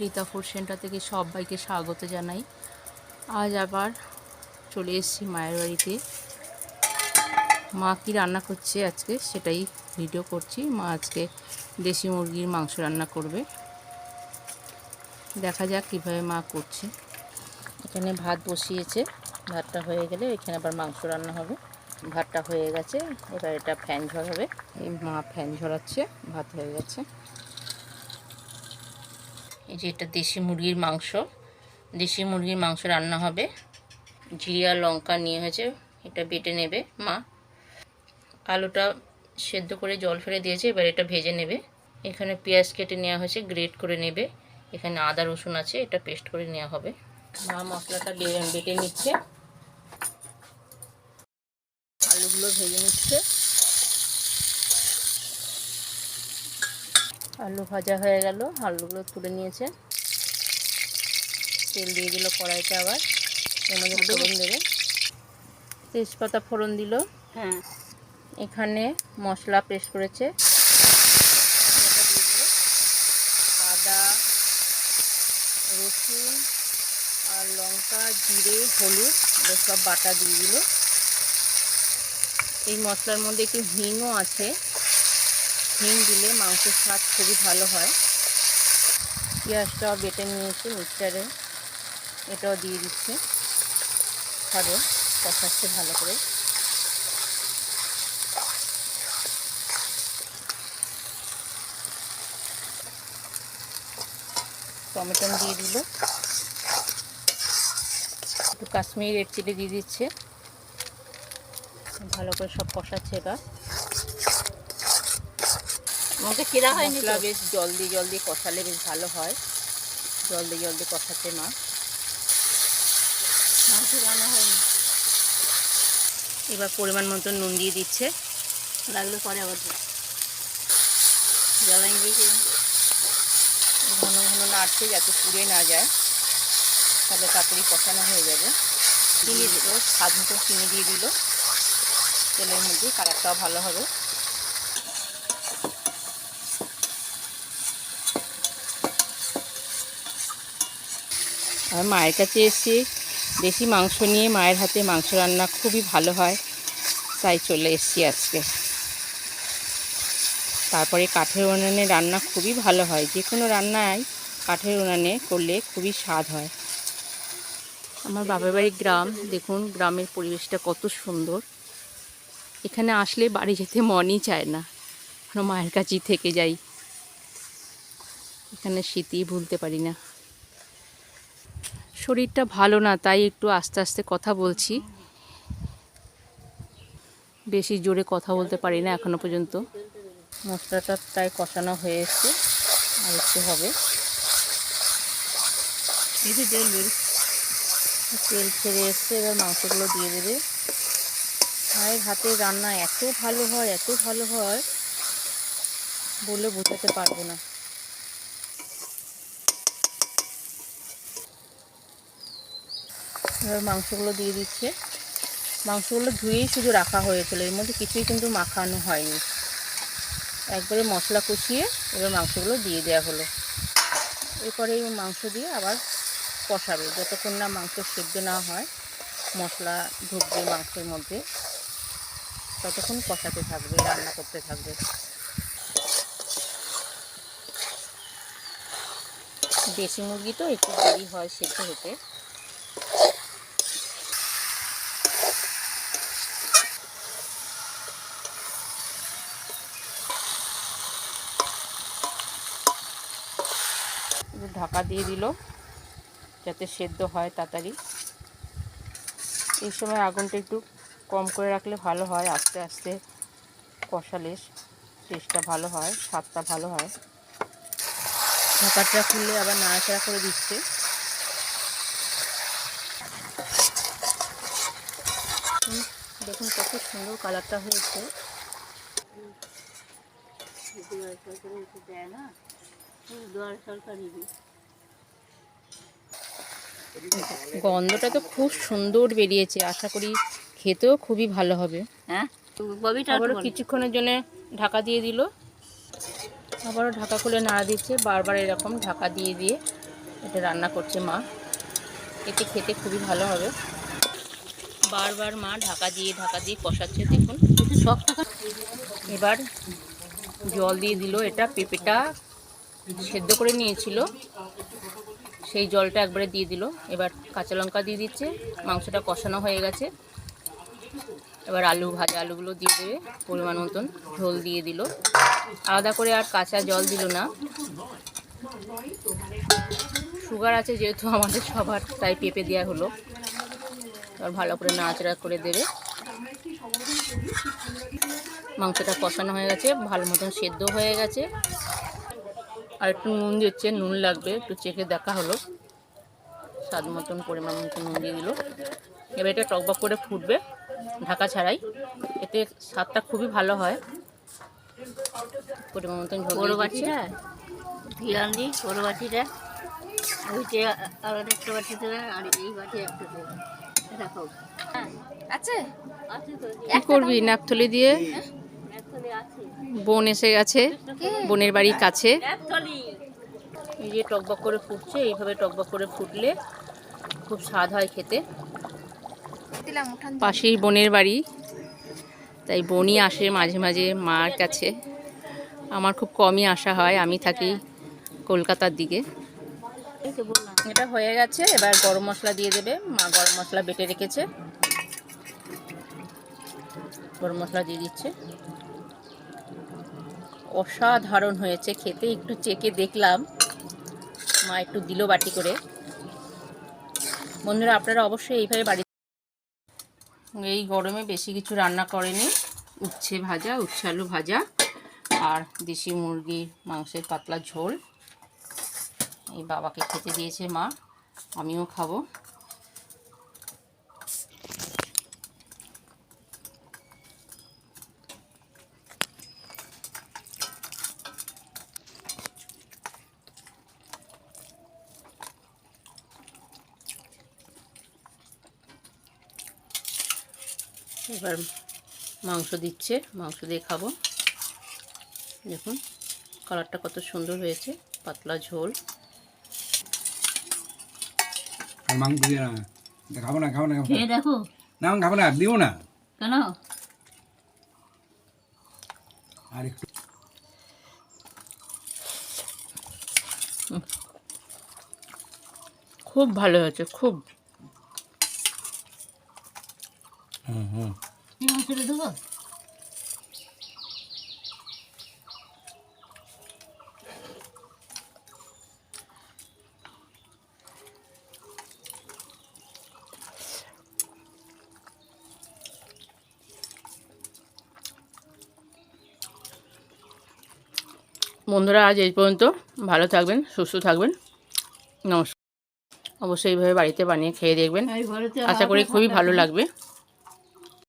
Rita food centre থেকে সবাইকে স্বাগত জানাই। আজ আবার চলে এসেছি মায়ের বাড়িতে। মা কি রান্না করছে আজকে সেটাই ভিডিও করছি। মা আজকে দেশি মুরগির মাংস রান্না করবে। দেখা যাক কীভাবে মা করছে। এখানে ভাত বসিয়েছে, ভাতটা হয়ে গেলে এখানে আবার মাংস রান্না হবে। ভাতটা হয়ে গেছে, এবার এটা ফ্যান ঝরাবে। এই মা ফ্যান ঝরাচ্ছে, ভাত হয়ে গেছে। এই যে এটা দেশি মুরগির মাংস। দেশি মুরগির মাংস রান্না হবে। জিরা, লঙ্কা নিয়ে হয়েছে, এটা বেটে নেবে মা। আলুটা সেদ্ধ করে জল ফেলে দিয়েছে, এবার এটা ভেজে নেবে। এখানে পেঁয়াজ কেটে নেওয়া হয়েছে, গ্রেট করে নেবে। এখানে আদা, রসুন আছে, এটা পেস্ট করে নেওয়া হবে। মা মশলাটা বেটে নিচ্ছে। আলুগুলো ভেজে নিচ্ছে। আলু ভাজা হয়ে গেল। আলুগুলো তুলে নিয়েছে। তেল দিয়ে দিল কড়াইতে আবার। এর মধ্যে ফোড়ন দেবে। তেজপাতা ফোড়ন দিল। হ্যাঁ। এখানে মশলা পেস্ট করেছে। দিয়ে দিল। আদা রসুন আর লঙ্কা জিরে হলুদ সব বাটা দিয়ে দিল। এই মশলার মধ্যে একটু হিংও আছে। হিং দিলে মাংসের স্বাদ খুবই ভালো হয়। পেঁয়াজটাও বেটে নিয়েছে মিক্সচারে। এটাও দিয়ে দিচ্ছে। খাবে, কষাচ্ছে ভালো করে। টমেটো দিয়ে দিল। একটু কাশ্মীরি রেড চিলি দিয়ে দিচ্ছে। ভালো করে সব কষাচ্ছে এবার। আমাকে কেরা হয়নি মশলা তো? বেশ জল দিয়ে জল দিয়ে কষালে বেশ ভালো হয়। জল দিয়ে জল দিয়ে কষাচ্ছে মা। মাংস রান্না হয়নি। এবার পরিমাণ মতো নুন দিয়ে দিচ্ছে। লাগলে পরে আবার দেবো। জ্বালাই দিয়েছি ঘন ঘন নাড়ছে যাতে পুড়ে না যায়। তাহলে তাড়াতাড়ি কষানো হয়ে যাবে। চিনি দিল স্বাদ মতো চিনি দিয়ে দিল। তেলের মধ্যে কালারটাও ভালো হবে। আর মায়ের কাছে এসে দেশি মাংস নিয়ে মায়ের হাতে মাংস রান্না খুবই ভালো হয়। তাই চলে এসেছি আজকে। তারপরে কাঠের উনানে রান্না খুবই ভালো হয়। যে কোনো রান্নায় কাঠের উনানে করলে খুবই স্বাদ হয়। আমার বাবার বাড়ির গ্রাম। দেখুন গ্রামের পরিবেশটা কত সুন্দর। এখানে আসলে বাড়ি যেতে মনই চায় না। মায়ের কাছেই থেকে যাই। এখানে শীতই ভুলতে পারি না। শরীরটা ভালো না, তাই একটু আস্তে আস্তে কথা বলছি। বেশি জোরে কথা বলতে পারি না এখনও পর্যন্ত। মশলাটা প্রায় কষানো হয়ে আর একটু হবে। তেল তেল ছেড়ে এসছে, এবার মাংসগুলো দিয়ে দেবে। মায়ের হাতের রান্না এত ভালো হয়, এত ভালো হয়, বলে বোঝাতে পারব না। এবার মাংসগুলো দিয়ে দিচ্ছে। মাংসগুলো ধুয়েই শুধু রাখা হয়েছিল, এর মধ্যে কিছুই কিন্তু মাখানো হয়নি। একবারে মশলা কষিয়ে এবার মাংসগুলো দিয়ে দেওয়া হলো। এরপরে এই মাংস দিয়ে আবার কষাবে। যতক্ষণ না মাংস সেদ্ধ না হয়, মশলা ঢুকবে মাংসের মধ্যে, ততক্ষণ কষাতে থাকবে, রান্না করতে থাকবে। দেশি মুরগি তো একটু দেরি হয় সেদ্ধ হতে। ঢাকা দিয়ে দিল, যাতে সেদ্ধ হয় তাড়াতাড়ি। এই সময় আগুনটা একটু কম করে রাখলে ভালো হয়, আস্তে আস্তে কষালে টেস্টটা ভালো হয়, স্বাদটা ভালো হয়। ঢাকাটা খুললে আবার নাড়াচাড়া করে দিচ্ছে। দেখুন কত সুন্দর কালারটা হয়েছে। দেয় না গন্ধটা তো খুব সুন্দর বেরিয়েছে আশা করি খেতেও খুবই ভালো হবে। হ্যাঁ? আবারও কিছুক্ষণের জন্য ঢাকা দিয়ে দিল। আবারও ঢাকা খুলে নাড়া দিচ্ছে বারবার এরকম ঢাকা দিয়ে দিয়ে এটা রান্না করছে মা। এতে খেতে খুবই ভালো হবে। বারবার মা ঢাকা দিয়ে ঢাকা দিয়ে কষাচ্ছে দেখুন। এবার জল দিয়ে দিল এটা পেঁপেটা সেদ্ধ করে নিয়েছিল। সেই জলটা একবারে দিয়ে দিল। এবার কাঁচা লঙ্কা দিয়ে দিচ্ছে। মাংসটা কষানো হয়ে গেছে। এবার আলু ভাজা আলুগুলো দিয়ে দেবে পরিমাণ মতন। ঝোল দিয়ে দিল। আলাদা করে আর কাঁচা জল দিল না। সুগার আছে যেহেতু আমাদের সবার, তাই পেঁপে দেওয়া হলো। এবার ভালো করে নাচড়া করে দেবে। মাংসটা কষানো হয়ে গেছে। ভালো মতন সেদ্ধ হয়ে গেছে। আর একটু নুন দিচ্ছে নুন লাগবে একটু চেখে দেখা হলো। স্বাদ মতন পরিমাণ মতো নুন দিয়ে দিল। এবার এটা টকবক করে ফুটবে ঢাকা ছাড়াই। এতে স্বাদটা খুবই ভালো হয়। পরিমাণ মতন বড় বাটিটা ঘিরান দিই বড় বাটিটা ওইটা আলাদা একটা আর এই বাটি একটা দেবে আছে। আছে কি করবি ন্যাপথলি দিয়ে? আছে বোন এসে গেছে। বোনের বাড়ির কাছে। এই যে টকবক করে ফুটছে এইভাবে টকবক করে ফুটলে খুব স্বাদ হয় খেতে। পাশেই বোনের বাড়ি। তাই বোনই আসে মাঝে মাঝে মার কাছে। আমার খুব কমই আসা হয় আমি থাকি কলকাতার দিকে। এই তো এটা হয়ে গেছে এবার গরম মশলা দিয়ে দেবে। মা গরম মশলা বেটে রেখেছে। গরম মশলা দিয়ে দিচ্ছে। অসাধারণ হয়েছে খেতে। একটু চেকে দেখলাম। মা একটু দিল বাটি করে। বন্ধুরা, আপনারা অবশ্যই এইভাবে বাড়ি এই গরমে বেশি কিছু রান্না করেনি। উচ্ছে ভাজা, উচ্ছে আলু ভাজা আর দেশি মুরগি, মাংসের পাতলা ঝোল। এই বাবাকে খেতে দিয়েছে মা। আমিও খাব। এবার মাংস দিচ্ছে মাংস দিয়ে খাব। দেখুন কালারটা কত সুন্দর হয়েছে পাতলা ঝোল। আর মাংস দিয়ে না এটা খাব না খাব না খাব দেখো। না খাব না দিও না। কেন? আর একটু। খুব ভালো হয়েছে খুব। হুম হুম এই দেবো? বন্ধুরা আজ এই পর্যন্ত। ভালো থাকবেন সুস্থ থাকবেন। নমস্কার। অবশ্যই এইভাবে বাড়িতে বানিয়ে খেয়ে দেখবেন। আশা করি খুবই ভালো লাগবে।